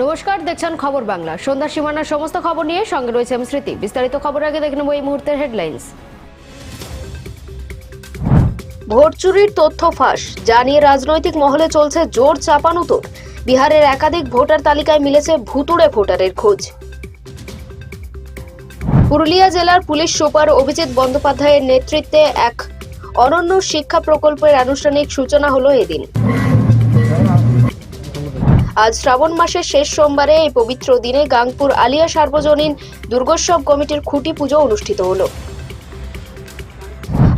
নমস্কার, দেখছেন খবর বাংলা। সন্ধ্যা সীমানার সমস্ত খবর নিয়ে সঙ্গে রয়েছে আমি স্মৃতি। বিস্তারিত খবর আগে দেখে নেব এই মুহূর্তের হেডলাইন্স ভোট চুরির তথ্য ফাঁস, জানিয়ে রাজনৈতিক মহলে চলছে জোর চাপানুতোর বিহারের একাধিক ভোটার তালিকায় মিলেছে ভুতুড়ে ভোটারের খোঁজ। পুরুলিয়া জেলার পুলিশ সুপার অভিজিৎ বন্দ্যোপাধ্যায়ের নেতৃত্বে এক অনন্য শিক্ষা প্রকল্পের আনুষ্ঠানিক সূচনা হলো এদিন। আজ শ্রাবণ মাসের শেষ সোমবারে এই পবিত্র দিনে গাংপুর আলিয়া সার্বজনীন দুর্গোৎসব কমিটির খুঁটি পুজো অনুষ্ঠিত হলো।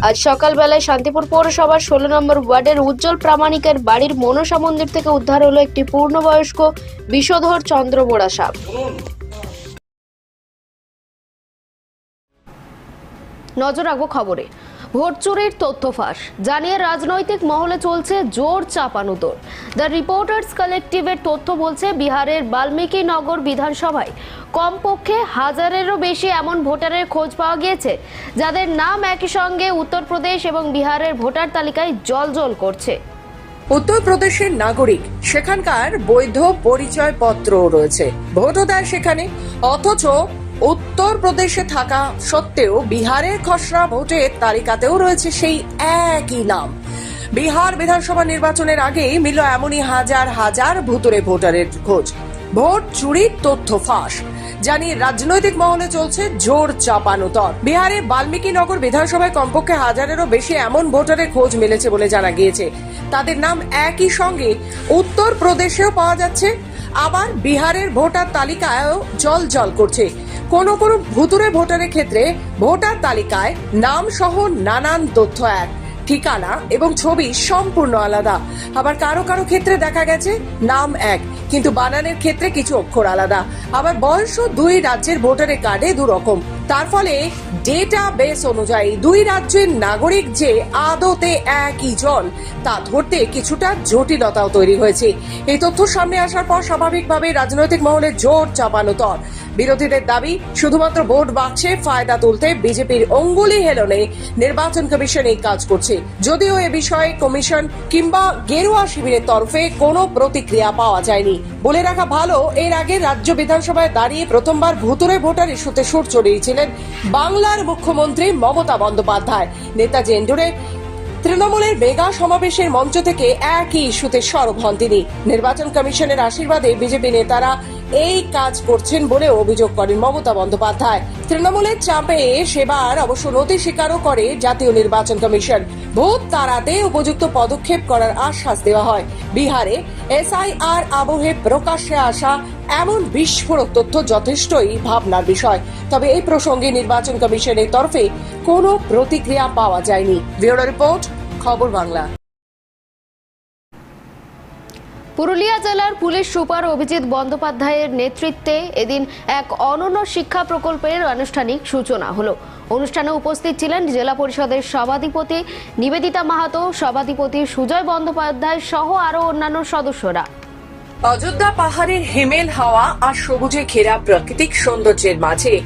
আজ সকালবেলায় শান্তিপুর পৌরসভার ষোলো নম্বর ওয়ার্ডের উজ্জ্বল প্রামাণিকের বাড়ির মনসা মন্দির থেকে উদ্ধার হলো একটি পূর্ণবয়স্ক বিষধর চন্দ্রবোড়া সাপ। নজর রাখব খবরে। ভোট চুরির তথ্য ফাঁস। জানিয়ে রাজনৈতিক মহলে চলছে জোর চাপানুতোর দ্য রিপোর্টার্স কালেকটিভের তথ্য বলছে, বিহারের বাল্মীকি নগর বিধানসভায় কমপক্ষে হাজারেরও বেশি এমন ভোটারের খোঁজ পাওয়া গিয়েছে, যাদের নাম একই সঙ্গে উত্তরপ্রদেশ এবং বিহারের ভোটার তালিকায় জলজল করছে। উত্তরপ্রদেশের নাগরিক, সেখানকার বৈধ পরিচয়পত্র রয়েছে। ভোটও দেয় সেখানে, অথচ উত্তরপ্রদেশে থাকা সত্ত্বেও বিহারের খসড়া ভোটের তালিকাতেও রয়েছে সেই একই নাম। বিহার বিধানসভা নির্বাচনের আগেই মিলল এমনই হাজার হাজার ভুতুরে ভোটারের খোঁজ। ভোট চুরির তথ্য ফাঁস, জানিয়ে রাজনৈতিক মহলে চলছে জোর চাপানুতর বিহারে বাল্মীকি নগর বিধানসভায় কমপক্ষে হাজারেরও বেশি এমন ভোটারের খোঁজ মিলেছে বলে জানা গিয়েছে। তাদের নাম একই সঙ্গে উত্তর প্রদেশেও পাওয়া যাচ্ছে আবার বিহারের ভোটার তালিকায়ও জল জল করছে। কোন কোন ভুতুরে ভোটারের ক্ষেত্রে ভোটার তালিকায় নাম সহ নানান তথ্য এক। ঠিকানা এবং ছবি সম্পূর্ণ আলাদা। আবার কারও কারও ক্ষেত্রে দেখা গেছে নাম এক, কিন্তু বানানের ক্ষেত্রে কিছু অক্ষর আলাদা। আবার বয়সও দুই রাজ্যের ভোটারের কার্ডে দু রকম তার ফলে ডেটা বেস অনুযায়ী দুই রাজ্যের নাগরিক যে আদতে একই জন তা ধরতে কিছুটা জটিলতাও তৈরি হয়েছে। এই তথ্য সামনে আসার পর স্বাভাবিকভাবে রাজনৈতিক মহলে জোর চাপানো তর। বিরোধীদের দাবি, শুধুমাত্র ভোট বাক্সে ফায়দা তুলতে বিজেপির অঙ্গুলি হেলনে নির্বাচন কমিশন এই কাজ করছে। যদিও এ বিষয়ে কমিশন কিংবা গেরুয়া শিবিরের তরফে কোনো প্রতিক্রিয়া পাওয়া যায়নি। বলে রাখা ভালো, এর আগে রাজ্য বিধানসভায় দাঁড়িয়ে প্রথমবার ভুতুরে ভোটার ইস্যুতে সুর চড়িয়েছিলেন বাংলার মুখ্যমন্ত্রী মমতা বন্দ্যোপাধ্যায়। নেতাজি এন্ডোরে তৃণমূলের মেগা সমাবেশের মঞ্চ থেকে একই ইস্যুতে সরব হন তিনি। নির্বাচন কমিশনের আশীর্বাদে বিজেপি নেতারা এই কাজ করছেন বলে অভিযোগ করেন মমতা বন্দ্যোপাধ্যায়। তৃণমূলের চাপে সেবার অবশ্য নথি স্বীকারও করে জাতীয় নির্বাচন কমিশন। ভোট তাড়াতে উপযুক্ত পদক্ষেপ করার আশ্বাস দেওয়া হয়। বিহারে এসআইআর আবহে প্রকাশ্যে আসা এমন বিস্ফোরক তথ্য যথেষ্টই ভাবনার বিষয়। তবে এই প্রসঙ্গে নির্বাচন কমিশনের তরফে কোনো প্রতিক্রিয়া পাওয়া যায়নি। ব্যুরো রিপোর্ট, খবর বাংলা। পুরুলিয়া জেলার পুলিশ সুপার অভিজিৎ বন্দ্যোপাধ্যায়ের নেতৃত্বে এদিন এক অনন্য শিক্ষা প্রকল্পের আনুষ্ঠানিক সূচনা হলো। অনুষ্ঠানে উপস্থিত ছিলেন জেলা পরিষদের সভাধিপতি নিবেদিতা মাহাতো, সভাধিপতি সুজয় বন্দ্যোপাধ্যায় সহ আরও অন্যান্য সদস্যরা। অযোধ্যা পাহাড়ের হিমেল হাওয়া আর সবুজে ঘেরা প্রাকৃতিক সৌন্দর্যের মাঝে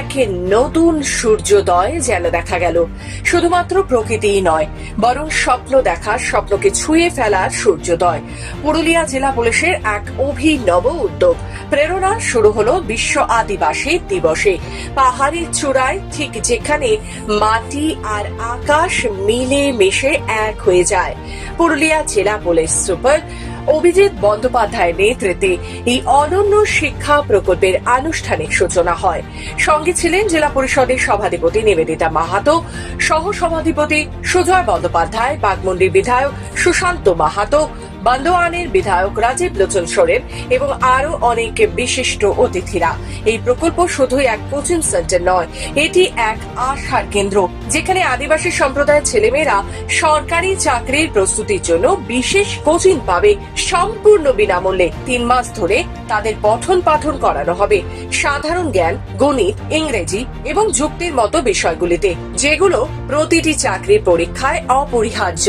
এক নতুন সূর্যোদয় যেন দেখা গেল। শুধুমাত্র প্রকৃতিই নয়, বরং স্বপ্ন দেখার, স্বপ্নকে ছুঁয়ে ফেলার সূর্যোদয়। পুরুলিয়া জেলা পুলিশের এক অভিনব উদ্যোগ। প্রেরণা শুরু হলো বিশ্ব আদিবাসী দিবসে। পাহাড়ের চূড়ায় ঠিক যেখানে মাটি আর আকাশ মিলে মিশে এক হয়ে যায়। পুরুলিয়া জেলা পুলিশ সুপার অভিজিৎ বন্দ্যোপাধ্যায়ের নেতৃত্বে এই অনন্য শিক্ষা প্রকল্পের আনুষ্ঠানিক সূচনা হয়। সঙ্গে ছিলেন জেলা পরিষদের সভাধিপতি নিবেদিতা মাহাতো সহ সভাধিপতি সুজয় বন্দ্যোপাধ্যায়, বাগমন্ডির বিধায়ক সুশান্ত মাহাতো বান্দোয়ানের বিধায়ক রাজীব লোচন সোরেন এবং আরও অনেক বিশিষ্ট অতিথিরা। এই প্রকল্প শুধুই এক কোচিং সেন্টার নয়, এটি এক আশার কেন্দ্র, যেখানে আদিবাসী সম্প্রদায়ের ছেলেমেয়েরা সরকারি চাকরির প্রস্তুতির জন্য বিশেষ কোচিং পাবে সম্পূর্ণ বিনামূল্যে। তিন মাস ধরে তাদের পঠন পাঠন করানো হবে। সাধারণ জ্ঞান, গণিত, ইংরেজি এবং যুক্তির মতো বিষয়গুলিতে, যেগুলো প্রতিটি চাকরির পরীক্ষায় অপরিহার্য।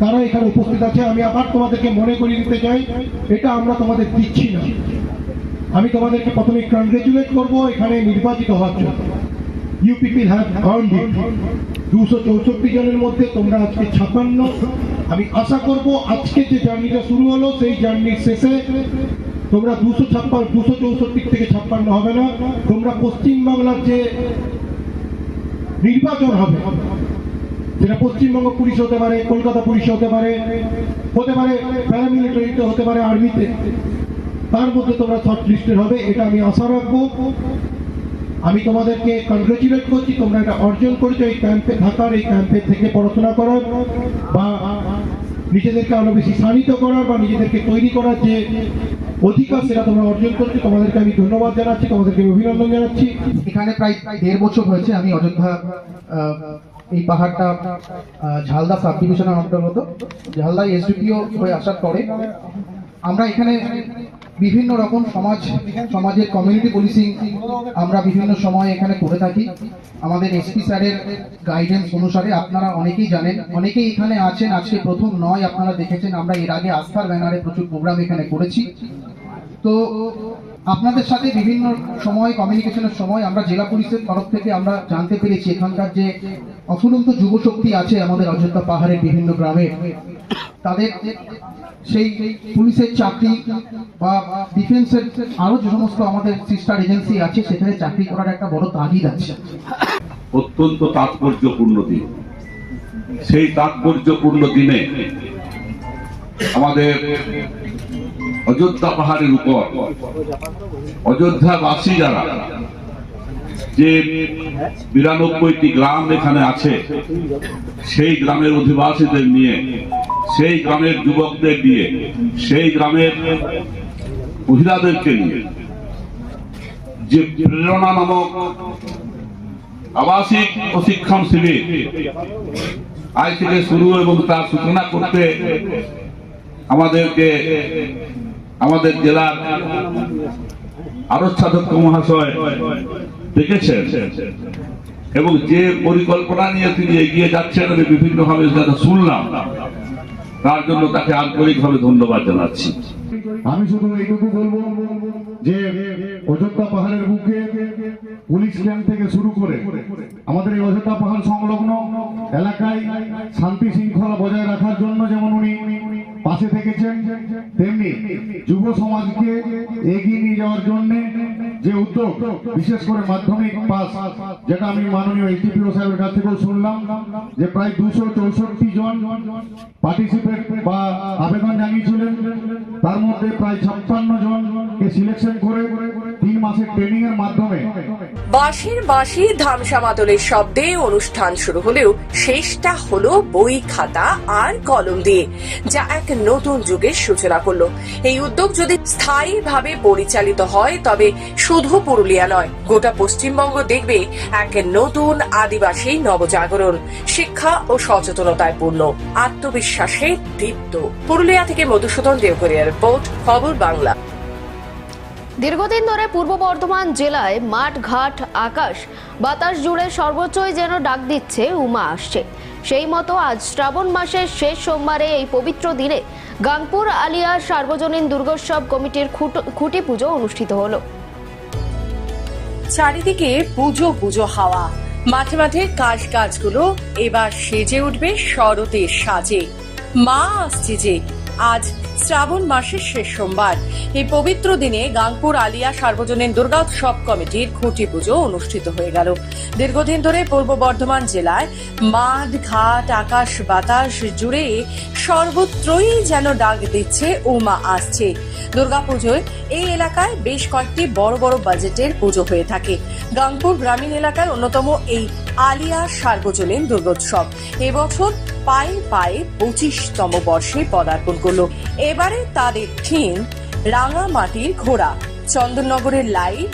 তারা এখানে উপস্থিত আছে, আমি আবার তোমাদেরকে মনে করিয়ে দিতে চাই, এটা আমরা তোমাদের দিচ্ছি না। আমি তোমাদেরকে প্রথমে কংগ্রেচুলেট করব এখানে নির্বাচিত হওয়ার জন্য। ইউ পিপিল হ্যাভ দুশো চৌষট্টি জনের মধ্যে তোমরা আজকে ছাপান্ন আমি আশা করব আজকে যে জার্নিটা শুরু হলো, সেই জার্নির শেষে তোমরা দুশো ছাপ্পান্ন, দুশো চৌষট্টি থেকে ছাপ্পান্ন হবে না। তোমরা পশ্চিমবাংলার যে নির্বাচন হবে সেটা পশ্চিমবঙ্গ পুলিশ হতে পারে, কলকাতা পুলিশ হতে পারে হতে পারে প্যারামিলিটারিতে হতে পারে আর্মিতে তার মধ্যে তোমরা শর্ট লিস্টেড হবে, এটা আমি আশা রাখব। আমি তোমাদেরকে কংগ্রেচুলেট করছি, তোমরা এটা অর্জন করেছ এই ক্যাম্পে থাকার, এই ক্যাম্পে থেকে পড়াশোনা করার, বা নিজেদেরকে আরও বেশি শানিত করার, বা নিজেদেরকে তৈরি করার যে অধিকার সেটা তোমরা অর্জন করছ, তোমাদেরকে আমি ধন্যবাদ জানাচ্ছি, তোমাদেরকে অভিনন্দন জানাচ্ছি। এখানে প্রায় প্রায় দেড় বছর হয়েছে আমি অযোধ্যা এই পাহাড়টা ঝালদা সাব ডিভিশনের অন্তর্গত। ঝালদা এসডিপিও হয়ে আসার পরে আমরা এখানে বিভিন্ন রকম সমাজ, সমাজের কমিউনিটি পুলিশিং আমরা বিভিন্ন সময় এখানে করে থাকি। আমাদের এসপি স্যারের গাইডেন্স অনুসারে আপনারা অনেকেই জানেন, অনেকেই এখানে আছেন। আজকে প্রথম নয়, আপনারা দেখেছেন, আমরা এর আগে আস্থার ব্যানারে প্রচুর প্রোগ্রাম এখানে করেছি। তো আপনাদের সাথে বিভিন্ন সময় কমিউনিকেশনের সময় আমরা জেলা পুলিশের তরফ থেকে আমরা জানতে পেরেছি এখানকার যে অফুরন্ত যুবশক্তি আছে আমাদের অযোধ্যা পাহাড়ের বিভিন্ন গ্রামে। তাদের সেই পুলিশের চাকরি বা ডিফেন্সের আরও যে সমস্ত আমাদের সিস্টার এজেন্সি আছে, সেখানে চাকরি করার একটা বড় তাগিদ আছে। অত্যন্ত তাৎপর্যপূর্ণ দিন। সেই তাৎপর্যপূর্ণ দিনে আমাদের অযোধ্যা পাহাড়ের উপর। অযোধ্যাবাসী যারা, যে বিরানব্বইটি গ্রাম এখানে আছে, সেই গ্রামের অধিবাসীদের নিয়ে, সেই গ্রামের যুবকদের নিয়ে, সেই গ্রামের মহিলাদেরকে নিয়ে, যে প্রেরণা নামক আবাসিক প্রশিক্ষণ শিবির আজ থেকে শুরু এবং তার সূচনা করতে আমাদেরকে আমাদের জেলার আরও সাধক মহাশয় দেখেছেন এবং যে পরিকল্পনা নিয়ে তিনি এগিয়ে যাচ্ছেন, আমি বিভিন্ন ভাবে শুনলাম। তার জন্য তাকে আন্তরিকভাবে ধন্যবাদ জানাচ্ছি। আমি শুধু এইটুকু বলব যে অযোধ্যা পাহাড়ের বুকে পুলিশ ক্যাম্প থেকে শুরু করে আমাদের এই অযোধ্যা পাহাড় সংলগ্ন এলাকায় শান্তি শৃঙ্খলা বজায় রাখার জন্য যেমন উনি পাশে থেকেছেন, তেমনি যুব সমাজকে এগিয়ে নিয়ে যাওয়ার জন্য যে উদ্যোগ বিশেষ করে মাধ্যমিক পাস, যেটা আমি মাননীয় এসডিপিও সাহেবের কাছ থেকেও শুনলাম, যে প্রায় দুশো চৌষট্টি জন পার্টিসিপেট বা আবেদন জানিয়েছিলেন। তার মধ্যে প্রায় ছাপ্পান্ন জনকে সিলেকশন করে তিন মাসের ট্রেনিং এর মাধ্যমে। বাঁশির বাঁশি, ধামসা মাদলের শব্দে অনুষ্ঠান শুরু হলেও শেষটা হলো বই খাতা আর কলম দিয়ে, যা এক নতুন যুগের সূচনা করল। এই উদ্যোগ যদি স্থায়ীভাবে পরিচালিত হয়, তবে শুধু পুরুলিয়া নয়, গোটা পশ্চিমবঙ্গ দেখবে এক নতুন আদিবাসী নবজাগরণ, শিক্ষা ও সচেতনতায় পূর্ণ, আত্মবিশ্বাসে দীপ্ত। পুরুলিয়া থেকে মধুসূদন দেবগরিয়া রিপোর্ট, খবর বাংলা। দীর্ঘদিন ধরে পূর্ব বর্ধমান জেলায় মাঠ, ঘাট, আকাশ, বাতাস জুড়ে সর্বোচ্চই যেন ডাক দিচ্ছে উমা আসছে। সেই মতো আজ শ্রাবণ মাসের শেষ সোমবারে এই পবিত্র দিনে গাংপুর আলিয়া সার্বজনীন দুর্গোৎসব কমিটির খুঁটি পুজো অনুষ্ঠিত হলো। চারিদিকে পুজো পুজো হাওয়া। মাঠে মাঠে কাজ কাজগুলো এবার সেজে উঠবে শরতের সাজে। মা আসছে যে আজ শ্রাবণ মাসের শেষ সোমবার। এই পবিত্র দিনে গাংপুর আলিয়া সার্বজনীন দুর্গোৎসব কমিটির খুঁটি পুজো অনুষ্ঠিত হয়ে গেল। দীর্ঘদিন ধরে পূর্ব বর্ধমান জেলায় মাঠ, ঘাট, আকাশ, বাতাস জুড়ে সর্বত্রই যেন ডাক দিচ্ছে, উমা আসছে। দুর্গাপুজোয় এই এলাকায় বেশ কয়েকটি বড় বড় বাজেটের পুজো হয়ে থাকে। গাংপুর গ্রামীণ এলাকার অন্যতম এই আলিয়া সার্বজনীন দুর্গোৎসব। এবছর পায়ে পায়ে পঁচিশতম বর্ষে পদার্পণ করল। এবারে তাদের থিম রাঙা মাটির ঘোড়া চন্দননগরের লাইট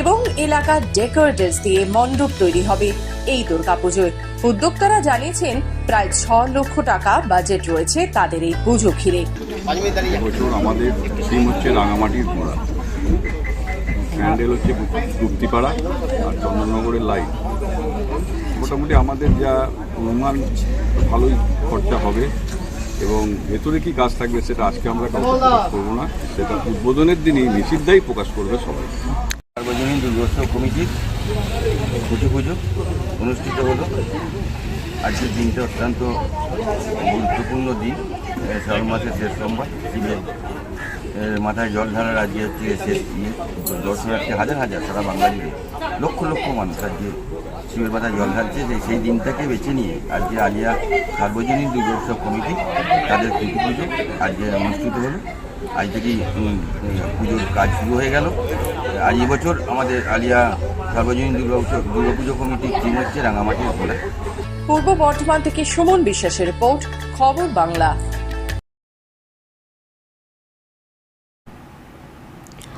এবং এলাকার ডেকোরেটার্স দিয়ে মণ্ডপ তৈরি হবে এই দুর্গাপুজোয়। উদ্যোক্তারা জানিয়েছেন প্রায় ছ লক্ষ টাকা বাজেট রয়েছে তাদের এই পুজো ঘিরে। বছর আমাদের থিম হচ্ছে রাঙামাটির ঘোড়া। প্যান্ডেল হচ্ছে গুপ্তিপাড়া আর চন্দননগরের লাইট মোটামুটি আমাদের যা অনুমান ভালোই খরচা হবে। এবং ভেতরে কি কাজ থাকবে সেটা আজকে আমরা প্রকাশ করব না, সেটা উদ্বোধনের দিনই নিষিদ্ধাই প্রকাশ করবে সবাই। সার্বজনীন দুর্গোৎসব কমিটির খুঁটি পুজো অনুষ্ঠিত হলো। আজকের দিনটা অত্যন্ত গুরুত্বপূর্ণ দিন শ্রাবণ মাসের শেষ সোমবার শিবের মাথায় জল ঢালার আজকে হচ্ছে শেষ তো দর্শনার্থী হাজার হাজার, সারা বাংলা লক্ষ লক্ষ মানুষ আজকে শিবের মাথায় জল ঢালছে যে সেই দিনটাকে বেছে নিয়ে আজকে আলিয়া সার্বজনীন দুর্গোৎসব কমিটি তাদের প্রীতি পুজো আজকে অনুষ্ঠিত হলো। আজ থেকেই পুজোর কাজ শুরু হয়ে গেল। আর এই বছর আমাদের আলিয়া সার্বজনীন দুর্গা উৎসব দুর্গা পুজো কমিটির টিম হচ্ছে রাঙামাটির পূর্ব বর্ধমান থেকে সুমন বিশ্বাসের রিপোর্ট, খবর বাংলা।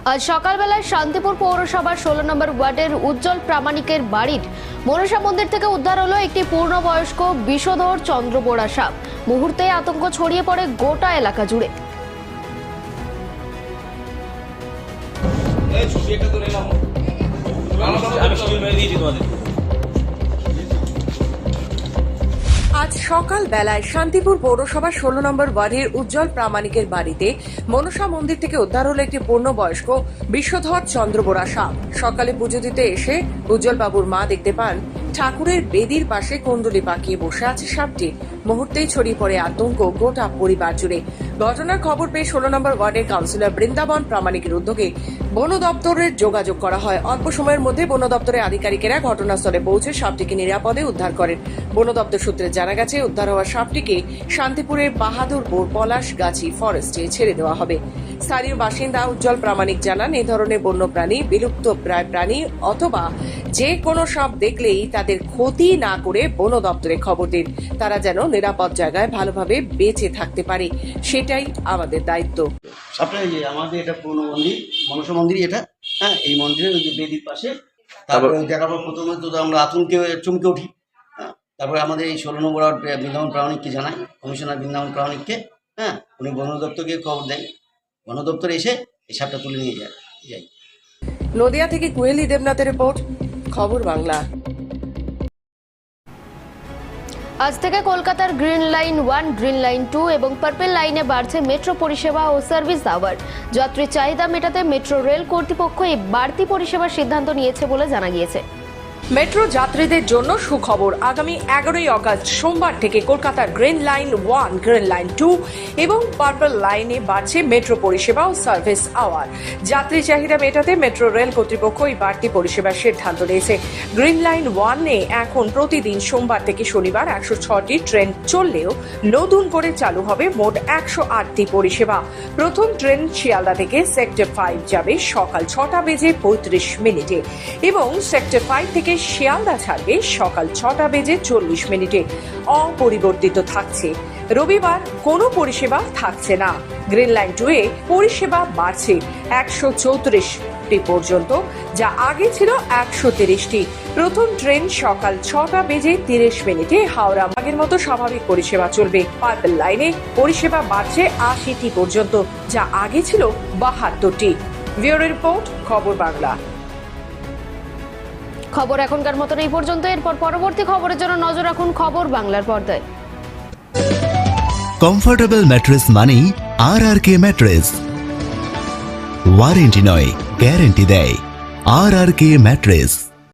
আজ সকালবেলায় শান্তিপুর পৌরসভার ষোলো নম্বর ওয়ার্ডের উজ্জ্বল প্রামাণিকের বাড়ির মনসা মন্দির থেকে উদ্ধার হলো একটি পূর্ণবয়স্ক বিষধর চন্দ্রবোড়া সাপ। মুহূর্তে আতঙ্ক ছড়িয়ে পড়ে গোটা এলাকা জুড়ে। আজ সকাল বেলায় শান্তিপুর পৌরসভা ষোলো নম্বর ওয়ার্ডের উজ্জ্বল প্রামাণিকের বাড়িতে মনসা মন্দির থেকে উদ্ধার হলো একটি পূর্ণবয়স্ক বিশ্বধর চন্দ্রবোড়া সাপ। সকালে পুজো দিতে এসে উজ্জ্বল বাবুর মা দেখতে পান ঠাকুরের বেদির পাশে কুণ্ডলি পাকিয়ে বসে আছে সাপটি। মুহূর্তেই ছড়িয়ে পড়ে আতঙ্ক গোটা পরিবার জুড়ে। ঘটনার খবর পেয়ে ষোলো নম্বর ওয়ার্ডের কাউন্সিলর বৃন্দাবন প্রামাণিকের উদ্যোগে বন দপ্তরের যোগাযোগ করা হয়। অল্প সময়ের মধ্যে বন দপ্তরের আধিকারিকেরা ঘটনাস্থলে পৌঁছে সাপটিকে নিরাপদে উদ্ধার করেন। বন দপ্তর সূত্রে জানা গেছে, উদ্ধার হওয়া সাপটিকে শান্তিপুরের বাহাদুরপুর পলাশগাছি ফরেস্টে ছেড়ে দেওয়া হবে। স্থানীয় বাসিন্দা উজ্জ্বল প্রামাণিক জানান এই ধরনের বন্যপ্রাণী বিলুপ্ত প্রায় প্রাণী অথবা যে কোনো সাপ দেখলেই তাদের ক্ষতি না করে বন দপ্তরে খবর দিন। তারা যেন নিরাপদ জায়গায় ভালোভাবে বেঁচে থাকতে পারে সেটাই আমাদের দায়িত্ব। যে আমাদের এটা পুরনো মন্দির মনসা মন্দিরই এটা। হ্যাঁ এই মন্দিরের ওই যে বেদির পাশে। তারপরে দেখার পর প্রথমে তো আমরা আতঙ্কে চমকে উঠি। হ্যাঁ তারপরে আমাদের এই ষোলো নম্বর বৃন্দাবন প্রামাণিককে জানাই কমিশনার বৃন্দাবন প্রামাণিককে। হ্যাঁ উনি বন দপ্তরকে খবর দেয়। বন দপ্তর এসে এই সাপটা তুলে নিয়ে যায় যাই নদিয়া থেকে কুহেলি দেবনাথের রিপোর্ট। খবর বাংলা। আজ থেকে কলকাতার green line one, green line two এবং পার্পেল লাইনে বাড়ছে মেট্রো পরিষেবা ও সার্ভিস আওয়ার। যাত্রীর চাহিদা মেটাতে মেট্রো রেল কর্তৃপক্ষ এই বাড়তি পরিষেবার সিদ্ধান্ত নিয়েছে বলে জানা গিয়েছে। মেট্রো যাত্রীদের জন্য সুখবর। আগামী এগারোই আগস্ট সোমবার থেকে কলকাতার green line one green line two এবং পার্পল লাইনে বাড়ছে মেট্রো পরিষেবা ও সার্ভিস আওয়ার যাত্রী চাহিদা মেটাতে মেট্রো রেল কর্তৃপক্ষ এই বাড়তি পরিষেবার সিদ্ধান্ত নিয়েছে। গ্রিন লাইন ওয়ানে এখন প্রতিদিন সোমবার থেকে শনিবার একশো ছটি ট্রেন চললেও নতুন করে চালু হবে মোট একশো আটটি পরিষেবা। প্রথম ট্রেন শিয়ালদা থেকে সেক্টর ফাইভ যাবে সকাল ছটা বেজে পঁয়ত্রিশ মিনিটে এবং সেক্টর ফাইভ থেকে শিয়ালদা ছাড়বে সকাল ছটা বেজে চল্লিশ মিনিটে। অপরিবর্তিত থাকছে। রবিবার কোনো পরিষেবা থাকছে না। গ্রিন লাইন টু এ পরিষেবা বাড়ছে একশো চৌত্রিশটি পর্যন্ত, যা আগে ছিল একশো তিরিশটি। প্রথম ট্রেন সকাল ছটা বেজে তিরিশ মিনিটে হাওড়া আগের মতো স্বাভাবিক পরিষেবা চলবে। পার্পল লাইনে পরিষেবা বাড়ছে আশিটি পর্যন্ত, যা আগে ছিল বাহাত্তরটি। ব্যুরো রিপোর্ট, খবর বাংলা। খবর এখনকার মতন এই পর্যন্ত। এরপর পরবর্তী খবরের জন্য নজর রাখুন খবর বাংলার পর্দায়। কমফোর্টেবল ম্যাট্রেস মানেই আর আর কে ম্যাট্রেস ওয়ারেন্টি নয় গ্যারেন্টি দেয়। R R K mattress